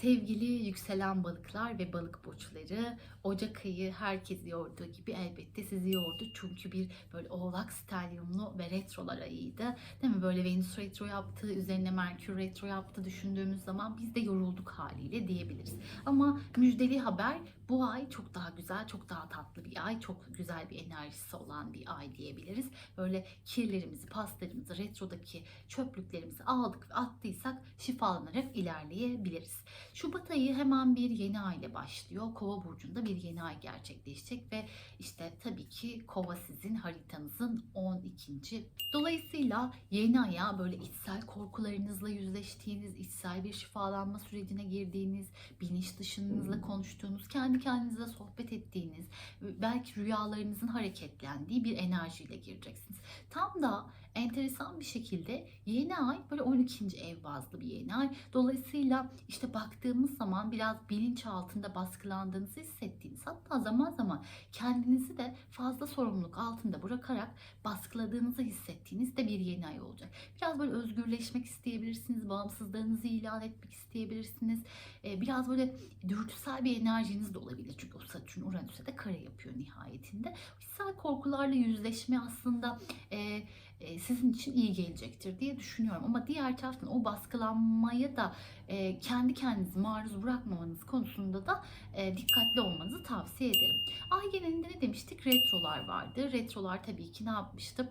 Sevgili yükselen balıklar ve balık burçları, Ocak ayı herkesi yorduğu gibi elbette sizi yordu. Çünkü bir böyle oğlak stelyumlu ve retrolar ayıydı. Değil mi? Böyle Venüs retro yaptı, üzerine Merkür retro yaptı düşündüğümüz zaman biz de yorulduk haliyle diyebiliriz. Ama müjdeli haber bu ay çok daha güzel, çok daha tatlı bir ay, çok güzel bir enerjisi olan bir ay diyebiliriz. Böyle kirlerimizi, paslarımızı, retrodaki çöplüklerimizi aldık ve attıysak şifalanarak ilerleyebiliriz. Şubat ayı hemen bir yeni ay ile başlıyor. Kova burcunda bir yeni ay gerçekleşecek ve işte tabii ki Kova sizin haritanızın 12. Dolayısıyla yeni aya böyle içsel korkularınızla yüzleştiğiniz, içsel bir şifalanma sürecine girdiğiniz, bilinç dışınızla konuştuğunuz, kendi kendinize sohbet ettiğiniz, belki rüyalarınızın hareketlendiği bir enerjiyle gireceksiniz. Tam da enteresan bir şekilde yeni ay böyle 12. ev bazlı bir yeni ay. Dolayısıyla işte baktığımız zaman biraz bilinç altında baskılandığınızı hissettiğiniz hatta zaman zaman kendinizi de fazla sorumluluk altında bırakarak baskıladığınızı hissettiğiniz de bir yeni ay olacak. Biraz böyle özgürleşmek isteyebilirsiniz, bağımsızlığınızı ilan etmek isteyebilirsiniz. Ee, Biraz böyle dürtüsel bir enerjiniz de olabilir. Çünkü o Satürn Uranüs'e de kare yapıyor nihayetinde. İçsel korkularla yüzleşme aslında e, e, sizin için iyi gelecektir diye düşünüyorum. Ama diğer taraftan o baskılanmaya da e, kendi kendinizi maruz bırakmamanız konusunda da e, dikkatli olmanızı tavsiye ederim. Ay genelinde ne demiştik? Retrolar vardı. Retrolar tabii ki ne yapmıştı?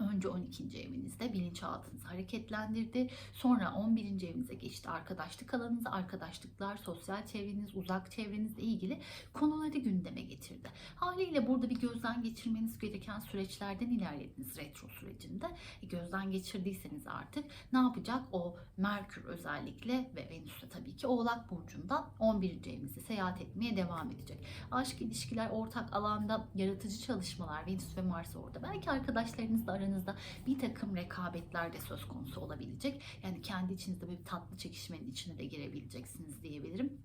Önce 12. evinizde bilinçaltınızı hareketlendirdi. Sonra 11. evinize geçti. Arkadaşlık alanınızı, arkadaşlıklar, sosyal çevreniz, uzak çevrenizle ilgili konuları gündeme getirdi. Haliyle burada bir gözden geçirmeniz gereken süreçlerden ilerlediniz retro sürecinde. E, gözden geçirdiyseniz artık ne yapacak? O Merkür özellikle ve Venüs de tabii ki Oğlak Burcu'ndan 11. evinize seyahat etmeye devam edecek. Aşk ilişkiler, ortak alanda yaratıcı çalışmalar, Venüs ve Mars orada. Belki arkadaşlarınızla aranızda bir takım rekabetler de söz konusu olabilecek. Yani kendi içinizde bir tatlı çekişmenin içine de girebileceksiniz diyebilirim.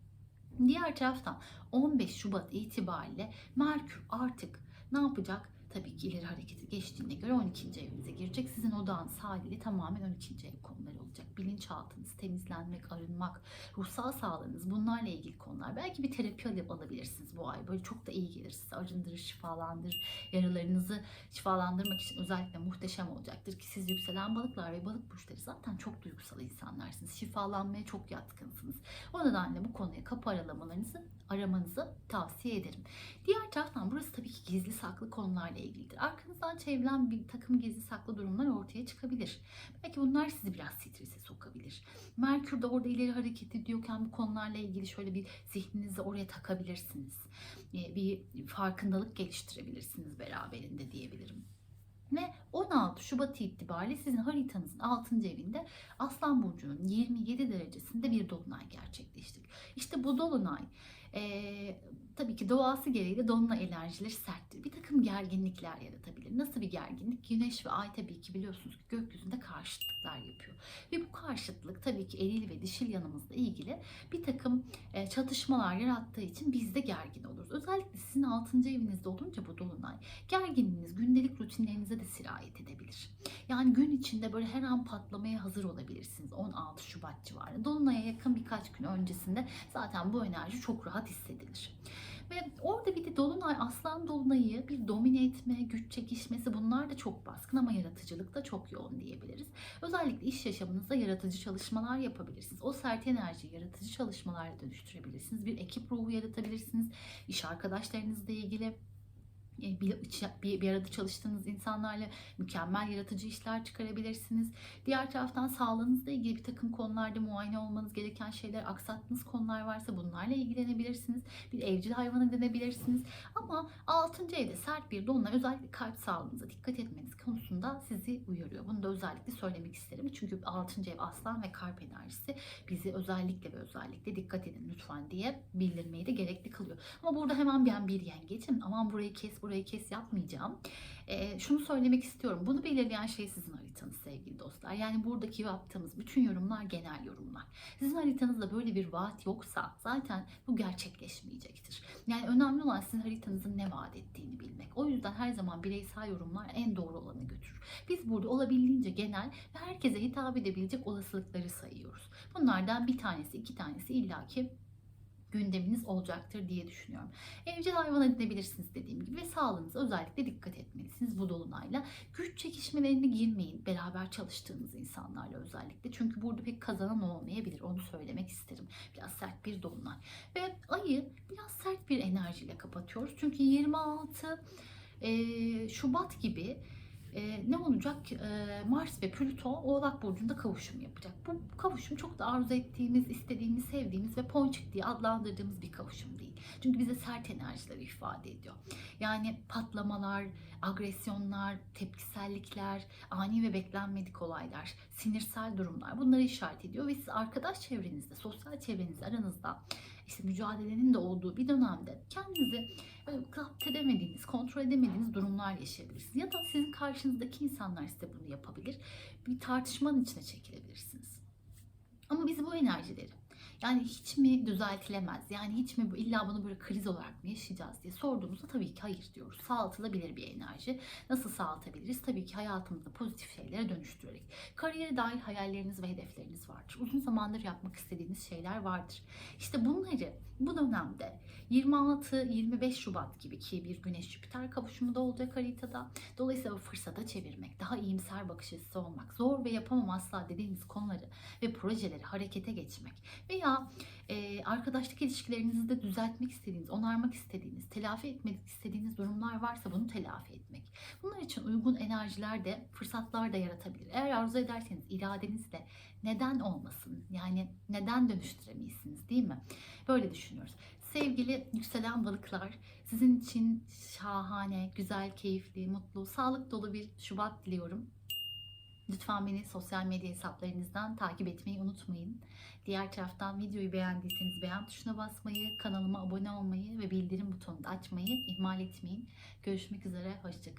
Diğer taraftan 15 Şubat itibariyle Merkür artık ne yapacak? Tabii ki ileri hareketi geçtiğine göre 12. evinize girecek. Sizin odağınız haliyle tamamen 12. ev konuları olacak. Bilinçaltınız, temizlenmek, arınmak, ruhsal sağlığınız bunlarla ilgili konular. Belki bir terapi alıp alabilirsiniz bu ay. Böyle çok da iyi gelir size. Arındırır, şifalandırır. Yaralarınızı şifalandırmak için özellikle muhteşem olacaktır ki siz yükselen balıklar ve balık burçları zaten çok duygusal insanlarsınız. Şifalanmaya çok yatkınsınız. O nedenle bu konuya kapı aralamalarınızı aramanızı tavsiye ederim. Diğer taraftan burası tabii ki gizli saklı konularla ilgilidir. Arkanızdan çevrilen bir takım gizli saklı durumlar ortaya çıkabilir. Belki bunlar sizi biraz strese sokabilir. Merkür de orada ileri hareket ediyorken bu konularla ilgili şöyle bir zihninizi oraya takabilirsiniz. Ee, Bir farkındalık geliştirebilirsiniz beraberinde diyebilirim. Ve 16 Şubat itibariyle sizin haritanızın 6. evinde Aslan Burcu'nun 27 derecesinde bir dolunay gerçekleştik. İşte bu dolunay eee, tabii ki doğası gereği de dolunay enerjileri serttir. Bir takım gerginlikler yaratabilir. Nasıl bir gerginlik? Güneş ve ay tabii ki biliyorsunuz ki gökyüzünde karşıtlıklar yapıyor. Ve bu karşıtlık tabii ki eril ve dişil yanımızla ilgili bir takım e, çatışmalar yarattığı için biz de gergin oluruz. Özellikle sizin 6. evinizde olunca bu dolunay gerginliğiniz gündelik rutinlerinize de sirayet edebilir. Yani gün içinde böyle her an patlamaya hazır olabilirsiniz 16 Şubat civarında. Dolunay'a yakın birkaç gün öncesinde zaten bu enerji çok rahat hissedilir. Ve orada bir de Dolunay, Aslan Dolunay'ı bir domine etme, güç çekişmesi bunlar da çok baskın ama yaratıcılık da çok yoğun diyebiliriz. Özellikle iş yaşamınızda yaratıcı çalışmalar yapabilirsiniz. O sert enerjiyi yaratıcı çalışmalarla dönüştürebilirsiniz. Bir ekip ruhu yaratabilirsiniz. İş arkadaşlarınızla ilgili bir, bir, bir arada çalıştığınız insanlarla mükemmel yaratıcı işler çıkarabilirsiniz. Diğer taraftan sağlığınızla ilgili bir takım konularda muayene olmanız gereken şeyler, aksattığınız konular varsa bunlarla ilgilenebilirsiniz. Bir evcil hayvan edinebilirsiniz. Ama 6. evde sert bir dolunay özellikle kalp sağlığınıza dikkat etmeniz konusunda sizi uyarıyor. Bunu da özellikle söylemek isterim. Çünkü 6. ev aslan ve kalp enerjisi bizi özellikle ve özellikle dikkat edin lütfen diye bildirmeyi de gerekli kılıyor. Ama burada hemen ben bir yengecim aman burayı kes burayı kes yapmayacağım. Ee, şunu söylemek istiyorum. Bunu belirleyen şey sizin haritanız sevgili dostlar. Yani buradaki yaptığımız bütün yorumlar genel yorumlar. Sizin haritanızda böyle bir vaat yoksa zaten bu gerçekleşmeyecektir. Yani önemli olan sizin haritanızın ne vaat ettiğini bilmek. O yüzden her zaman bireysel yorumlar en doğru olanı götürür. Biz burada olabildiğince genel ve herkese hitap edebilecek olasılıkları sayıyoruz. Bunlardan bir tanesi, iki tanesi illaki gündeminiz olacaktır diye düşünüyorum. Evcil hayvan edinebilirsiniz dediğim gibi ve sağlığınıza özellikle dikkat etmelisiniz bu dolunayla. Güç çekişmelerine girmeyin beraber çalıştığınız insanlarla özellikle. Çünkü burada pek kazanan olmayabilir onu söylemek isterim. Biraz sert bir dolunay. Ve ayı biraz sert bir enerjiyle kapatıyoruz. Çünkü 26 e, Şubat gibi e, ne olacak? E, Mars ve Plüto Oğlak Burcu'nda kavuşum yapacak. Bu kavuşum çok da arzu ettiğimiz, istediğimiz, sevdiğimiz ve ponçik diye adlandırdığımız bir kavuşum değil. Çünkü bize sert enerjileri ifade ediyor. Yani patlamalar, agresyonlar, tepkisellikler, ani ve beklenmedik olaylar, sinirsel durumlar bunları işaret ediyor ve siz arkadaş çevrenizde, sosyal çevrenizde aranızda işte mücadelenin de olduğu bir dönemde kendinizi böyle edemediğiniz, kontrol edemediğiniz durumlar yaşayabilirsiniz. Ya da sizin karşınızdaki insanlar size bunu yapabilir. Bir tartışmanın içine çekilebilirsiniz. Ama biz bu enerjileri yani hiç mi düzeltilemez? Yani hiç mi illa bunu böyle kriz olarak mı yaşayacağız diye sorduğumuzda tabii ki hayır diyoruz. Sağaltılabilir bir enerji. Nasıl sağaltabiliriz? Tabii ki hayatımızda pozitif şeylere dönüştürerek. Kariyere dair hayalleriniz ve hedefleriniz vardır. Uzun zamandır yapmak istediğiniz şeyler vardır. İşte bunları bu dönemde 26-25 Şubat gibi ki bir Güneş Jüpiter kavuşumu da olacak haritada. Dolayısıyla fırsata çevirmek, daha iyimser bakış açısı olmak, zor ve yapamam asla dediğiniz konuları ve projeleri harekete geçmek veya e, arkadaşlık ilişkilerinizi de düzeltmek istediğiniz, onarmak istediğiniz, telafi etmek istediğiniz durumlar varsa bunu telafi etmek. Bunlar için uygun enerjiler de, fırsatlar da yaratabilir. Eğer arzu ederseniz iradenizle neden olmasın? Yani neden dönüştüremeyesiniz değil mi? Böyle düşünüyoruz. Sevgili yükselen balıklar, sizin için şahane, güzel, keyifli, mutlu, sağlık dolu bir Şubat diliyorum. Lütfen beni sosyal medya hesaplarınızdan takip etmeyi unutmayın. Diğer taraftan videoyu beğendiyseniz beğen tuşuna basmayı, kanalıma abone olmayı ve bildirim butonunu açmayı ihmal etmeyin. Görüşmek üzere, hoşçakalın.